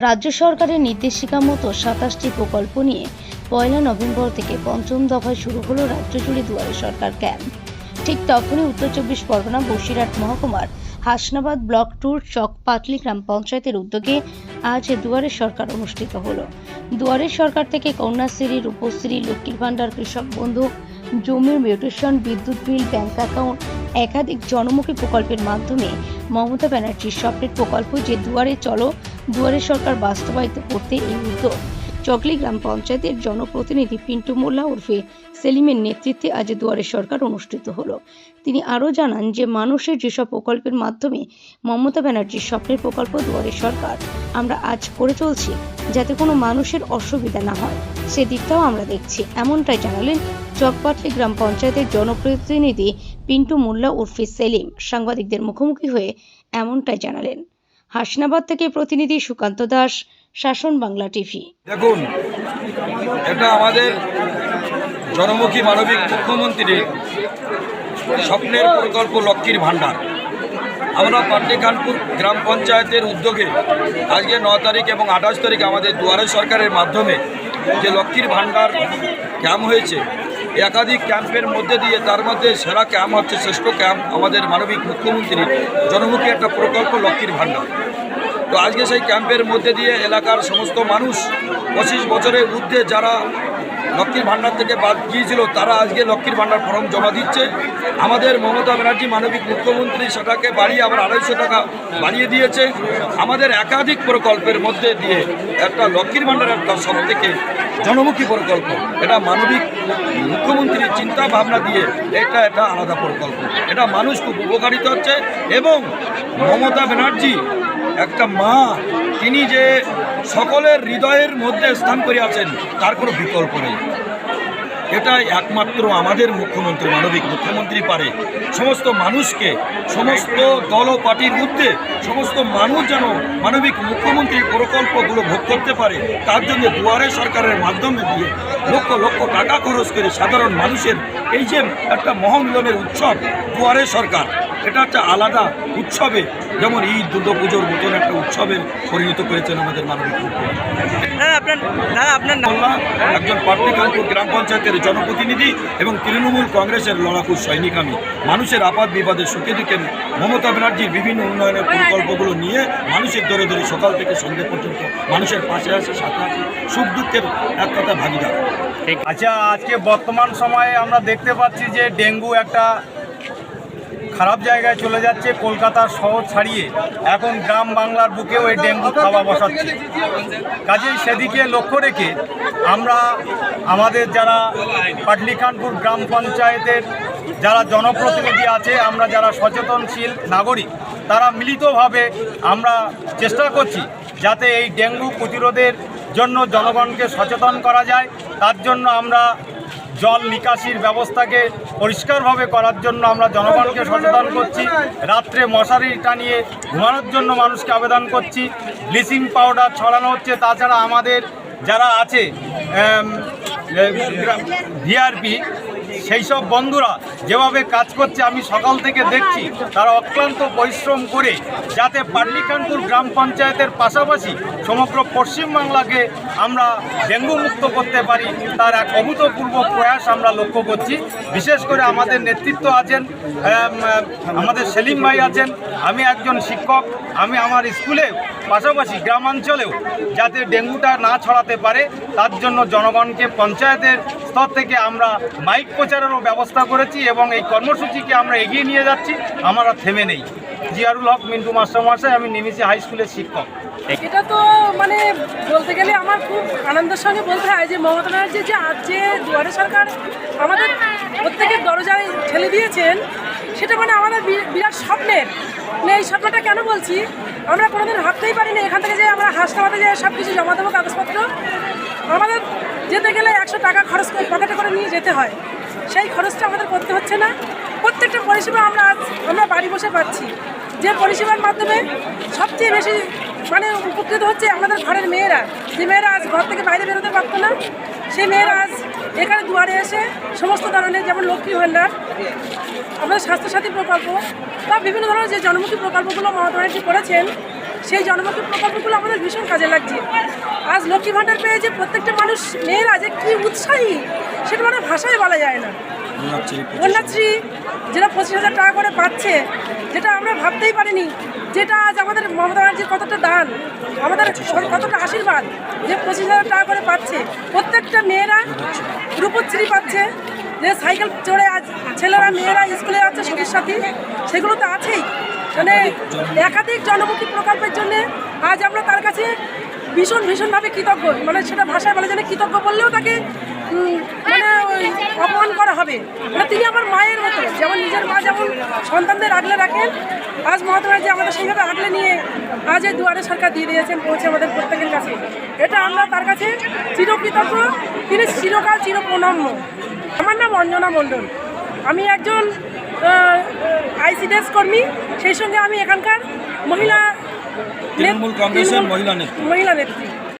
রাজ্য সরকারের নির্দেশিকা মতো সাতাশটি প্রকল্প নিয়ে পয়লা নভেম্বর থেকে পঞ্চম দফায় শুরু হলো রাজ্য জুড়ে দুয়ারে সরকার ক্যাম্প। ঠিক তখনই উত্তর চব্বিশ পরগনা বসিরহাট মহকুমার হাসনাবাদ ব্লক টুর চক পাটলি গ্রাম পঞ্চায়েতের উদ্যোগে আজ দুয়ারে সরকার অনুষ্ঠিত হলো। দুয়ারে সরকার থেকে কন্যাশ্রী রূপশ্রী লক্ষ্মীর ভাণ্ডার কৃষক বন্ধু, জমির মিউটেশন, বিদ্যুৎ বিল, ব্যাংক অ্যাকাউন্ট, একাধিক জনমুখী প্রকল্পের মাধ্যমে মমতা ব্যানার্জির স্বপ্নের প্রকল্প যে দুয়ারে চলো দুয়ারে সরকার বাস্তবায়িত করতে এই উদ্যোগ। চকলি গ্রাম পঞ্চায়েতের জনপ্রতিনিধি পিন্টু মোল্লা ওরফে সেলিমের নেতৃত্বে আজ দুয়ারে সরকার অনুষ্ঠিত হলো। তিনি আরও জানান যে, মানুষের যেসব প্রকল্পের মাধ্যমে মমতা ব্যানার্জির স্বপ্নের প্রকল্প দুয়ারে সরকার, আমরা আজ করে চলছি, যাতে কোনো মানুষের অসুবিধা না হয়। সেদিকটাও আমরা দেখছি, এমনটাই জানালেন চকপাটলি গ্রাম পঞ্চায়েতের জনপ্রতিনিধি পিন্টু মোল্লা উর্ফি সেলিম। সাংবাদিকদের মুখোমুখি হয়ে এমনটাই জানালেন। হাসনাবাদ থেকে প্রতিনিধি সুকান্ত দাস, শাসন বাংলা টিভি। দেখুন, এটা আমাদের জনমুখী মানবিক মুখ্যমন্ত্রীর স্বপ্নের প্রকল্প লক্ষ্মীর ভাণ্ডার। আমরা পাটলিখানপুর গ্রাম পঞ্চায়েতের উদ্যোগে আজকে ন তারিখ এবং আঠাশ তারিখ আমাদের দুয়ারে সরকারের মাধ্যমে যে লক্ষ্মীর ভাণ্ডার ক্যাম্প হয়েছে একাধিক ক্যাম্পের মধ্যে দিয়ে, তার মধ্যে সেরা ক্যাম্প হচ্ছে শ্রেষ্ঠ ক্যাম্প আমাদের মানবিক মুখ্যমন্ত্রী জনমুখী একটা প্রকল্প লক্ষ্মীর ভাণ্ডার। তো আজকে সেই ক্যাম্পের মধ্যে দিয়ে এলাকার সমস্ত মানুষ পঁচিশ বছরের ঊর্ধ্বে যারা লক্ষ্মীর ভাণ্ডার থেকে বাদ গিয়েছিল, তারা আজকে লক্ষ্মীর ভাণ্ডার ফর্ম জমা দিচ্ছে। আমাদের মমতা ব্যানার্জি মানবিক মুখ্যমন্ত্রী সেটাকে বাড়িয়ে আবার আড়াইশো টাকা বাড়িয়ে দিয়েছে। আমাদের একাধিক প্রকল্পের মধ্যে দিয়ে একটা লক্ষ্মীর ভাণ্ডার একটা সব থেকে জনমুখী প্রকল্প। এটা মানবিক মুখ্যমন্ত্রীর চিন্তা ভাবনা দিয়ে এটা একটা আলাদা প্রকল্প। এটা মানুষ খুব উপকারিত হচ্ছে এবং মমতা ব্যানার্জি একটা মা, তিনি যে সকলের হৃদয়ের মধ্যে স্থান করিয়াছেন, তার কোনো বিকল্প নেই। এটাই একমাত্র আমাদের মুখ্যমন্ত্রী, মানবিক মুখ্যমন্ত্রী পারে। সমস্ত মানুষকে, সমস্ত দল পার্টির মধ্যে সমস্ত মানুষ যেন মানবিক মুখ্যমন্ত্রীর প্রকল্পগুলো ভোগ করতে পারে, তার জন্য দুয়ারে সরকারের মাধ্যমে দিয়ে লক্ষ লক্ষ টাকা খরচ করে সাধারণ মানুষের এই যে একটা মহামিলনের উৎসব দুয়ারে সরকার এটা একটা আলাদা উৎসবে যেমন ঈদ দুর্গাপুজোর মতন একটা উৎসবে পরিণত করেছেন আমাদের মানবিক নাম একজন পাটলিকানপুর গ্রাম পঞ্চায়েতের জনপ্রতিনিধি এবং তৃণমূল কংগ্রেসের লড়াকু সৈনিক আমি। মানুষের আপাত বিবাদে সুখে দিকে মমতা ব্যানার্জির বিভিন্ন উন্নয়নের প্রকল্পগুলো নিয়ে মানুষের ধরে ধরে সকাল থেকে সন্ধ্যে পর্যন্ত মানুষের পাশে আসে সাথে আছে। সুখ দুঃখের এক কথা ভাগিদার আচ্ছা আজকে বর্তমান সময়ে আমরা দেখতে পাচ্ছি যে ডেঙ্গু একটা খারাপ জায়গায় চলে যাচ্ছে কলকাতার শহর ছাড়িয়ে। এখন গ্রাম বাংলার বুকেও এই ডেঙ্গু খাওয়া বসাচ্ছে। কাজেই সেদিকে লক্ষ্য রেখে আমরা আমাদের যারা পাটলিখানপুর গ্রাম পঞ্চায়েতের যারা জনপ্রতিনিধি আছে আমরা যারা সচেতনশীল নাগরিক তারা মিলিতভাবে আমরা চেষ্টা করছি যাতে এই ডেঙ্গু প্রতিরোধের জন্য জনগণকে সচেতন করা যায়। তার জন্য আমরা জল নিকাশির ব্যবস্থাকে পরিষ্কারভাবে করার জন্য আমরা জনগণকে সচেতন করছি। রাত্রে মশারি টানিয়ে ঘুমানোর জন্য মানুষকে আবেদন করছি। ব্লিচিং পাউডার ছড়ানো হচ্ছে। তাছাড়া আমাদের যারা আছে ভিআরপি সেই সব বন্ধুরা যেভাবে কাজ করছে, আমি সকাল থেকে দেখছি, তারা অক্লান্ত পরিশ্রম করে যাতে পাটলিকানপুর গ্রাম পঞ্চায়েতের পাশাপাশি সমগ্র পশ্চিমবাংলাকে আমরা ডেঙ্গু মুক্ত করতে পারি, তার এক অভূতপূর্ব প্রয়াস আমরা লক্ষ্য করছি। বিশেষ করে আমাদের নেতৃত্ব আছেন আমাদের সেলিম ভাই আছেন, আমি একজন শিক্ষক, আমি আমার স্কুলে পাশাপাশি গ্রামাঞ্চলেও যাতে ডেঙ্গুটা না ছড়াতে পারে, তার জন্য জনগণকে পঞ্চায়েতের স্তর থেকে আমরা মাইক প্রচারেরও ব্যবস্থা করেছি এবং এই কর্মসূচিকে আমরা এগিয়ে নিয়ে যাচ্ছি। আমরা থেমে নেই। জিয়ারুল হক, মিন্টু মাস্টারমশাই, আমি নিমিষে হাই স্কুলের শিক্ষক। এটা তো মানে বলতে গেলে আমার খুব আনন্দের সঙ্গে বলতে হয় যে মমতা ব্যানার্জি যে আজ যে দুয়ারে সরকার আমাদের প্রত্যেকের দরজায় ঠেলে দিয়েছেন, সেটা মানে আমাদের বিরাট স্বপ্নের। মানে এই স্বপ্নটা কেন বলছি? আমরা কোনোদিন ভাবতেই পারিনি এখান থেকে যে আমরা হাসপাতালে যে সব কিছু জমা দেবো কাগজপত্র। আমাদের যেতে গেলে একশো টাকা খরচ করে পকেটে করে নিয়ে যেতে হয়। সেই খরচটা আমাদের করতে হচ্ছে না। প্রত্যেকটা পরিষেবা আমরা আমরা বাড়ি বসে পাচ্ছি। যে পরিষেবার মাধ্যমে সবচেয়ে বেশি মানে উপকৃত হচ্ছে আমাদের ঘরের মেয়েরা। যে মেয়েরা আজ ঘর থেকে বাইরে বেরোতে পারতো না, সেই মেয়েরা আজ এখানে দুয়ারে এসে সমস্ত ধরনের যেমন লক্ষ্মী ভাণ্ডার আমাদের স্বাস্থ্যসাথী প্রকল্প বা বিভিন্ন ধরনের যে জনমুখী প্রকল্পগুলো মমতা ব্যানার্জি করেছেন সেই জনমুখী প্রকল্পগুলো আমাদের ভীষণ কাজে লাগছে। আজ লক্ষ্মী ভাণ্ডার পেয়ে যে প্রত্যেকটা মানুষ মেয়েরা যে কী উৎসাহী সেটা মানে ভাষায় বলা যায় না। কন্যাশ্রী যেটা পঁচিশ হাজার টাকা করে পাচ্ছে যেটা আমরা ভাবতেই পারিনি যেটা আজ আমাদের মমতা ব্যানার্জির কতটা দান আমাদের কতটা আশীর্বাদ যে পঁচিশ হাজার টাকা করে পাচ্ছে। প্রত্যেকটা মেয়েরা রূপশ্রী পাচ্ছে যে সাইকেল চড়ে আজ ছেলেরা, মেয়েরা স্কুলে যাচ্ছে সঙ্গীর সাথী, সেগুলো তো আছেই। মানে একাধিক জনমুখী প্রকল্পের জন্য আজ আমরা তার কাছে ভীষণ, ভীষণভাবে কৃতজ্ঞ। মানে সেটা ভাষায় বলে যেন কৃতজ্ঞ বললেও তাকে মানে অপমান করা হবে। মানে তিনি আমার মায়ের মতো, যেমন সন্তানদের আগলে রাখেন। আজ মহাত্মা যে আমাদের সেইভাবে আগলে নিয়ে আজ এই দুয়ারে সরকার দিয়ে দিয়েছেন পৌঁছে আমাদের প্রত্যেকের কাছে। এটা আমরা তার কাছে চিরকৃতজ্ঞ তিনি চিরকাল চিরপ্রণম্য আমার নাম অঞ্জনা মণ্ডল। আমি একজন আইসিডিএস কর্মী। সেই সঙ্গে আমি এখানকার মহিলা তৃণমূল কংগ্রেসের মহিলা নেত্রী। মহিলা নেত্রী।